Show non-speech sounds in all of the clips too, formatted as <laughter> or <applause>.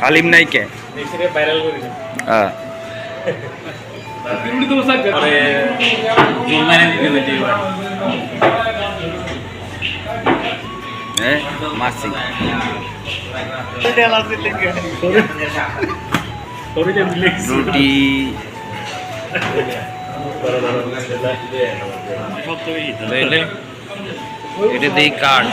হালিম নাই কে? হ্যাঁ। হ্যাঁ মাসি রুটি। এটা দেই কার্ড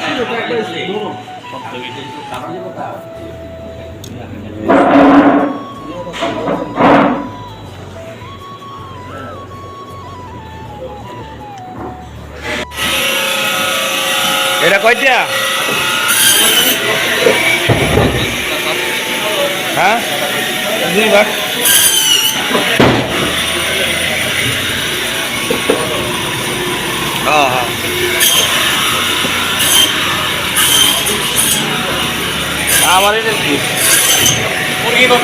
এটা কয়টা হ্যাঁ দুই ভাগ আমার এটা কি? মুরগি কত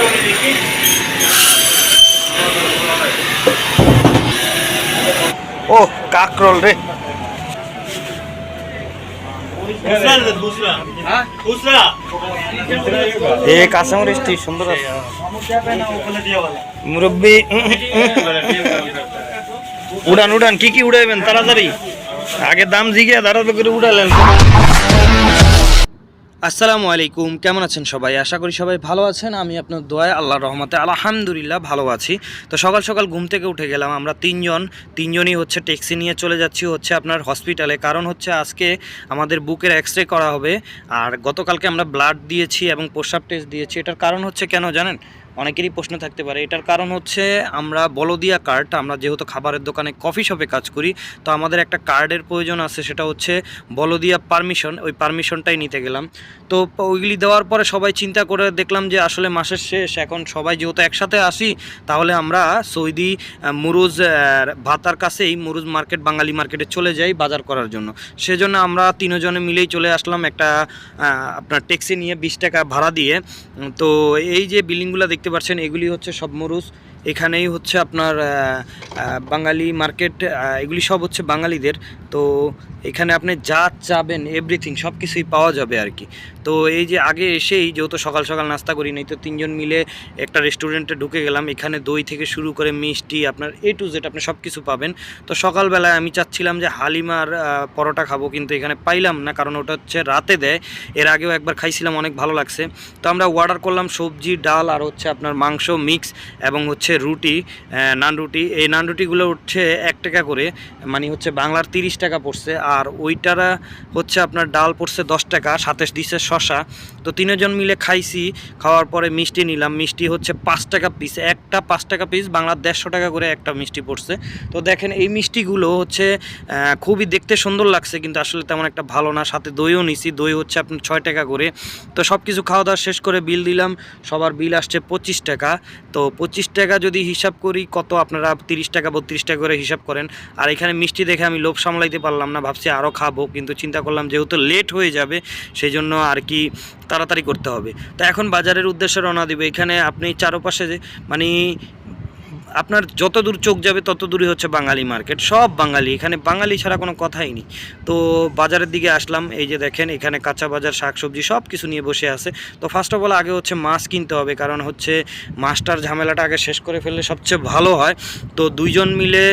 ও কাকরোল রে। হ্যাঁ? এ সুন্দর মুরব্বী উড়ান উড়ান কি কি উড়াইবেন? তাড়াতাড়ি। আগে দাম জিগে তাড়াতাড়ি করে উড়ালেন। আসসালামু আলাইকুম, কেমন আছেন সবাই? আশা করি সবাই ভালো আছেন। আমি আপনার দোয়ায় আল্লাহ রহমতে আলহামদুলিল্লাহ ভালো আছি। তো সকাল সকাল ঘুম থেকে উঠে গেলাম আমরা তিনজন। তিনজনই হচ্ছে ট্যাক্সি নিয়ে চলে যাচ্ছি হচ্ছে আপনার হসপিটালে। কারণ হচ্ছে আজকে আমাদের বুকের এক্স রে করা হবে। আর গতকালকে আমরা ব্লাড দিয়েছি এবং প্রস্রাব টেস্ট দিয়েছি। এটার কারণ হচ্ছে কেন জানেন? অনেকেরই প্রশ্ন থাকতে পারে। এটার কারণ হচ্ছে আমরা বলদিয়া কার্ড আমরা যেহেতু খাবারের দোকানে কফি শপে কাজ করি, তো আমাদের একটা কার্ডের প্রয়োজন আছে, সেটা হচ্ছে বলদিয়া পারমিশন ওই পারমিশনটাই নিতে গেলাম। তো ওইগুলি দেওয়ার পরে সবাই চিন্তা করে দেখলাম যে আসলে মাসের শেষ, এখন সবাই যেহেতু একসাথে আসি, তাহলে আমরা সৌদি মুরুজ ভাতার কাছেই মুরুজ মার্কেট বাঙালি মার্কেটে চলে যাই বাজার করার জন্য। সেজন্য আমরা তিনজনে মিলেই চলে আসলাম একটা আপনার ট্যাক্সি নিয়ে বিশ টাকা ভাড়া দিয়ে। তো এই যে বিল্ডিংগুলো দেখতে পাচ্ছেন এগুলি হচ্ছে সব মুরুজ। এখানেই হচ্ছে আপনার বাঙালি মার্কেট এগুলি সব হচ্ছে বাঙালিদের। তো এখানে আপনি যা চাবেন এভরিথিং সব কিছুই পাওয়া যাবে আর কি। তো এই যে আগে এসেই যেহেতু সকাল সকাল নাস্তা করি নাই, তো তিনজন মিলে একটা রেস্টুরেন্টে ঢুকে গেলাম। এখানে দই থেকে শুরু করে মিষ্টি, আপনার এ টু জেড আপনি সব কিছু পাবেন। তো সকালবেলায় আমি চাচ্ছিলাম যে হালিমার পরোটা খাব, কিন্তু এখানে পাইলাম না, কারণ ওটা হচ্ছে রাতে দেয়। এর আগেও একবার খাইছিলাম, অনেক ভালো লাগছে। তো আমরা অর্ডার করলাম সবজি, ডাল আর হচ্ছে আপনার মাংস মিক্স এবং হচ্ছে রুটি নান রুটি। এই নান রুটিগুলো উঠছে এক টাকা করে মানে হচ্ছে বাংলার তিরিশ টাকা পড়ছে। আর ওইটারা হচ্ছে আপনার ডাল পড়ছে দশ টাকা সাথে দিছে শশা তো তিনজন মিলে খাইছি, খাওয়ার পরে মিষ্টি নিলাম। মিষ্টি হচ্ছে পাঁচ টাকা পিস একটা পাঁচ টাকা পিস বাংলার দেড়শো টাকা করে একটা মিষ্টি পড়ছে। তো দেখেন, এই মিষ্টিগুলো হচ্ছে খুবই দেখতে সুন্দর লাগছে, কিন্তু আসলে তেমন একটা ভালো না। সাথে দইও নিছি, দই হচ্ছে আপনার ছয় টাকা করে। তো সব কিছু খাওয়া দাওয়া শেষ করে বিল দিলাম। সবার বিল আসছে পঁচিশ টাকা। তো পঁচিশ টাকা যদি হিসাব করি কত আপনারা তিরিশ টাকা, বত্রিশ টাকা করে হিসাব করেন। আর এখানে মিষ্টি দেখে আমি লোভ সামলাইতে পারলাম না, ভাবছি আরও খাব, কিন্তু চিন্তা করলাম যেহেতু লেট হয়ে যাবে সেই জন্য আর কি তাড়াতাড়ি করতে হবে। তো এখন বাজারের উদ্দেশ্যে রওনা দিবে। এখানে আপনি চারোপাশে মানে আপনার যত দূর চোখ যাবে, তত দূরই হচ্ছে বাঙালি মার্কেট সব বাঙালি, এখানে বাঙালি ছাড়া কোনো কথাই নেই। তো বাজারের দিকে আসলাম, এই যে দেখেন, এখানে কাঁচা বাজার, শাকসবজি সব কিছু নিয়ে বসে আছে। তো ফার্স্ট অফ অল আগে হচ্ছে মাছ কিনতে হবে, কারণ হচ্ছে মাছটার ঝামেলাটা আগে শেষ করে ফেললে সবচেয়ে ভালো হয়। তো দুইজন মিলে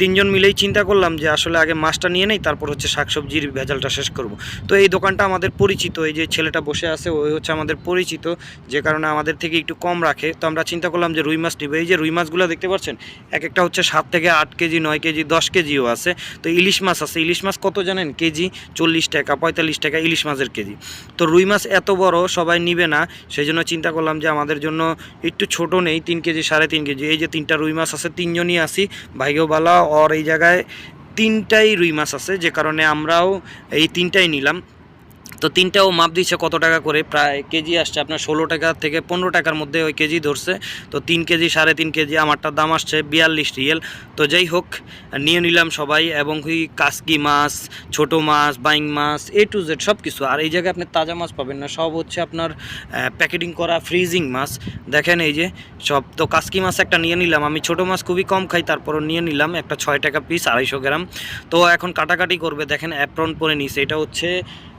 তিনজন মিলেই চিন্তা করলাম যে আসলে আগে মাছটা নিয়ে নেই, তারপর হচ্ছে শাকসবজির ভেজালটা শেষ করব। তো এই দোকানটা আমাদের পরিচিত, এই যে ছেলেটা বসে আছে, ওই হচ্ছে আমাদের পরিচিত, যে কারণে আমাদের থেকে একটু কম রাখে। তো আমরা চিন্তা করলাম যে রুই মাছ নিব। এই যে রুই মাছগুলো দেখতে পাচ্ছেন? এক একটা হচ্ছে সাত থেকে আট কেজি, নয় কেজি, দশ কেজিও আছে। তো ইলিশ মাছ আছে। ইলিশ মাছ কত জানেন? কেজি চল্লিশ টাকা, পঁয়তাল্লিশ টাকা ইলিশ মাছের কেজি। তো রুই মাছ এত বড়, সবাই নিবে না। সেই জন্য চিন্তা করলাম যে আমাদের জন্য একটু ছোট নেই, তিন কেজি, সাড়ে তিন কেজি। এই যে তিনটা রুই মাছ আছে, তিনজনই আছি। ভাগ্যবালা, ওর এই জায়গায় তিনটাই রুই মাছ আছে, যে কারণে আমরাও এই তিনটাই নিলাম। তো তিনটাও মাপ দিচ্ছে কত টাকা করে? প্রায় কেজি আসছে আপনার ষোলো টাকা থেকে পনেরো টাকার মধ্যে ওই কেজি ধরছে। তো তিন কেজি, সাড়ে তিন কেজি আমারটার দাম আসছে বিয়াল্লিশ রিয়েল। তো যাই হোক, নিয়ে নিলাম সবাই এবং ওই কাসকি মাছ, ছোট মাছ, বাইং মাছ এ টু জেড সব কিছু আর এই জায়গায় আপনি তাজা মাছ পাবেন না, সব হচ্ছে আপনার প্যাকেটিং করা ফ্রিজিং মাছ। দেখেন এই যে, সব তো কাসকি মাছ একটা নিয়ে নিলাম। আমি ছোট মাছ খুবই কম খাই, তারপরও নিয়ে নিলাম একটা ছয় টাকা পিস আড়াইশো গ্রাম। তো এখন কাটাকাটি করবে, দেখেন অ্যাপ্রন পরে নিছে, এটা হচ্ছে,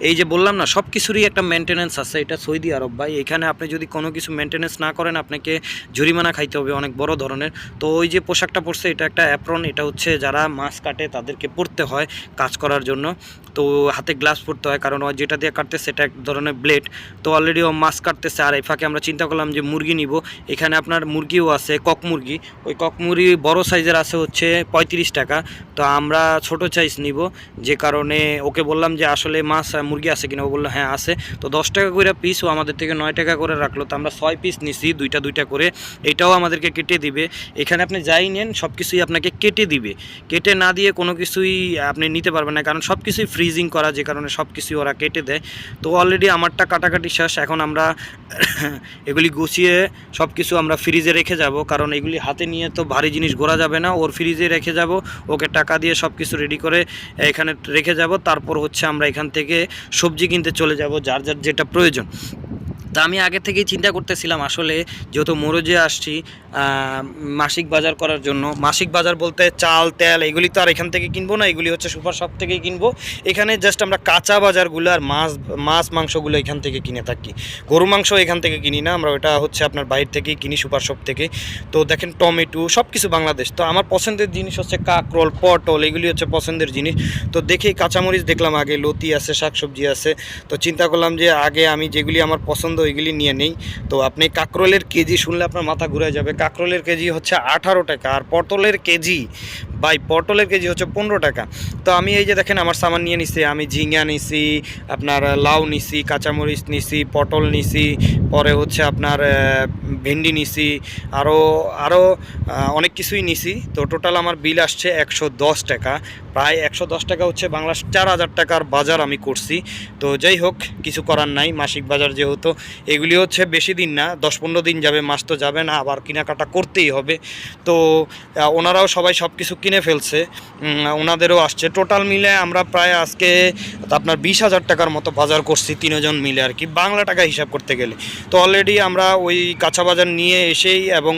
এই যে বললাম বললাম না সব কিছুরই একটা মেনটেনেন্স আছে, এটা সৌদি আরব ভাই। এখানে আপনি যদি কোনো কিছু মেনটেনেন্স না করেন, আপনাকে জরিমানা খাইতে হবে অনেক বড় ধরনের। তো ওই যে পোশাকটা পরছে, এটা একটা অ্যাপ্রন এটা হচ্ছে যারা মাছ কাটে, তাদেরকে পরতে হয় কাজ করার জন্য। তো হাতে গ্লাভস পরতে হয়, কারণ যেটা দিয়ে কাটতে সেটা এক ধরনের ব্লেড তো অলরেডি ও মাছ কাটতেছে, আর এই ফাঁকে আমরা চিন্তা করলাম যে মুরগি নিব। এখানে আপনার মুরগিও আছে, কক মুরগি। ওই কক মুরগি বড় সাইজের আছে হচ্ছে পঁয়ত্রিশ টাকা। তো আমরা ছোট সাইজ নিব, যে কারণে ওকে বললাম যে আসলে মাছ মুরগি আছে কিনা, ও বলল হ্যাঁ আছে। তো দশ টাকা করে পিস ও আমাদের থেকে নয় টাকা করে রাখল। তো আমরা ছয় পিস নিছি, দুইটা দুইটা করে। এটাও আমাদেরকে কেটে দিবে। এখানে আপনি যাই নেন সব কিছুই আপনাকে কেটে দিবে। কেটে না দিয়ে কোনো কিছুই আপনি নিতে পারবেন না, কারণ সব কিছুই ফ্রিজিং করা, যে কারণে সব কিছুই ওরা কেটে দেয়। তো অলরেডি আমারটা কাটাকাটি শেষ। এখন আমরা <coughs> এগুলি গুছিয়ে সব কিছু আমরা ফ্রিজে রেখে যাব, কারণ এগুলি হাতে নিয়ে তো ভারী জিনিস ঘোরা যাবে না। ওর ফ্রিজে রেখে যাব, ওকে টাকা দিয়ে সব কিছু রেডি করে এখানে রেখে যাব। তারপর হচ্ছে আমরা এখান থেকে সবজি কিনতে চলে যাব যার যার যেটা প্রয়োজন। তা আমি আগে থেকেই চিন্তা করতেছিলাম আসলে যেহেতু মরজে আসছি মাসিক বাজার করার জন্য। মাসিক বাজার বলতে চাল, তেল, এগুলি তো আর এখান থেকে কিনবো না, এগুলি হচ্ছে সুপার শপ থেকেই কিনবো। এখানে জাস্ট আমরা কাঁচা বাজারগুলো আর মাছ মাছ, মাংসগুলো এখান থেকে কিনে থাকি। গরু মাংস এখান থেকে কিনি না, আমরা ওটা হচ্ছে আপনার বাইরে থেকেই কিনি সুপার শপ থেকে। তো দেখেন টমেটো সব কিছু বাংলাদেশ। তো আমার পছন্দের জিনিস হচ্ছে কাকরোল, পটল, এগুলি হচ্ছে পছন্দের জিনিস। তো দেখেই কাঁচামরিচ দেখলাম আগে, লতি আছে, শাকসবজি আছে। তো চিন্তা করলাম যে আগে আমি যেগুলি আমার পছন্দ ওইগুলি নিয়ে নেই। তো আপনি কাঁকরোলের কেজি শুনলে আপনার মাথা ঘুরে যাবে। কাঁকরোলের কেজি হচ্ছে আঠারো টাকা আর পটলের কেজি বাই পটলের কেজি হচ্ছে পনেরো টাকা। তো আমি এই যে দেখেন আমার সামান নিয়ে নিছি, আমি ঝিঙ্গা নিছি, আপনার লাউ নিছি, কাঁচামরিচ নিছি, পটল নিছি, পরে হচ্ছে আপনার ভেন্ডি নিছি আরও আরও অনেক কিছুই নিছি। তো টোটাল আমার বিল আসছে একশো দশ টাকা। প্রায় একশো দশ টাকা হচ্ছে বাংলা চার হাজার টাকার বাজার আমি করছি। তো যাই হোক, কিছু করার নাই। মাসিক বাজার যেহেতু এগুলি হচ্ছে বেশি দিন না, দশ পনেরো দিন যাবে, মাস তো যাবে না, আবার কেনাকাটা করতেই হবে। তো ওনারাও সবাই সব কিছু কিনে ফেলছে। ওনাদেরও আসছে। টোটাল মিলে আমরা প্রায় আজকে আপনার বিশ হাজার টাকার মতো বাজার করছি তিনজন মিলে আর কি, বাংলা টাকা হিসাব করতে গেলে। তো অলরেডি আমরা ওই কাঁচা বাজার নিয়ে এসেই এবং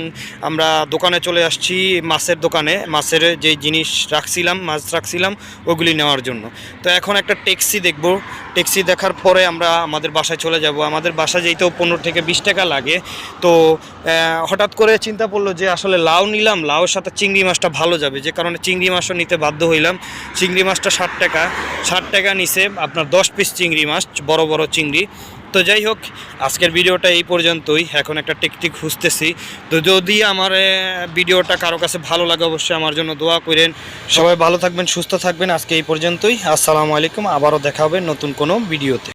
আমরা দোকানে চলে আসছি মাছের দোকানে। মাছের যে জিনিস রাখছিলাম, মাছ রাখছিলাম ওগুলি নেওয়ার জন্য। তো এখন একটা ট্যাক্সি দেখব। ট্যাক্সি দেখার পরে আমরা আমাদের বাসায় চলে যাব। আমাদের বাসা যেতেও পনেরো থেকে বিশ টাকা লাগে, তো হঠাৎ করে চিন্তা পড়ল যে আসলে লাউ নিলাম লাউর সাথে চিংড়ি মাছটা ভালো যাবে। যে কারণে চিংড়ি মাছও নিতে বাধ্য হইলাম। চিংড়ি মাছটা ষাট টাকা ষাট টাকা নিছে আপনার দশ পিস চিংড়ি মাছ, বড় বড় চিংড়ি। তো যাই হোক, আজকের ভিডিওটা এই পর্যন্তই। এখন একটা টেকটিক খুঁজতেছি। তো যদি আমার ভিডিওটা কারও কাছে ভালো লাগে, অবশ্যই আমার জন্য দোয়া করেন। সবাই ভালো থাকবেন, সুস্থ থাকবেন। আজকে এই পর্যন্তই। আসসালামু আলাইকুম। আবারও দেখা হবে নতুন কোনো ভিডিওতে।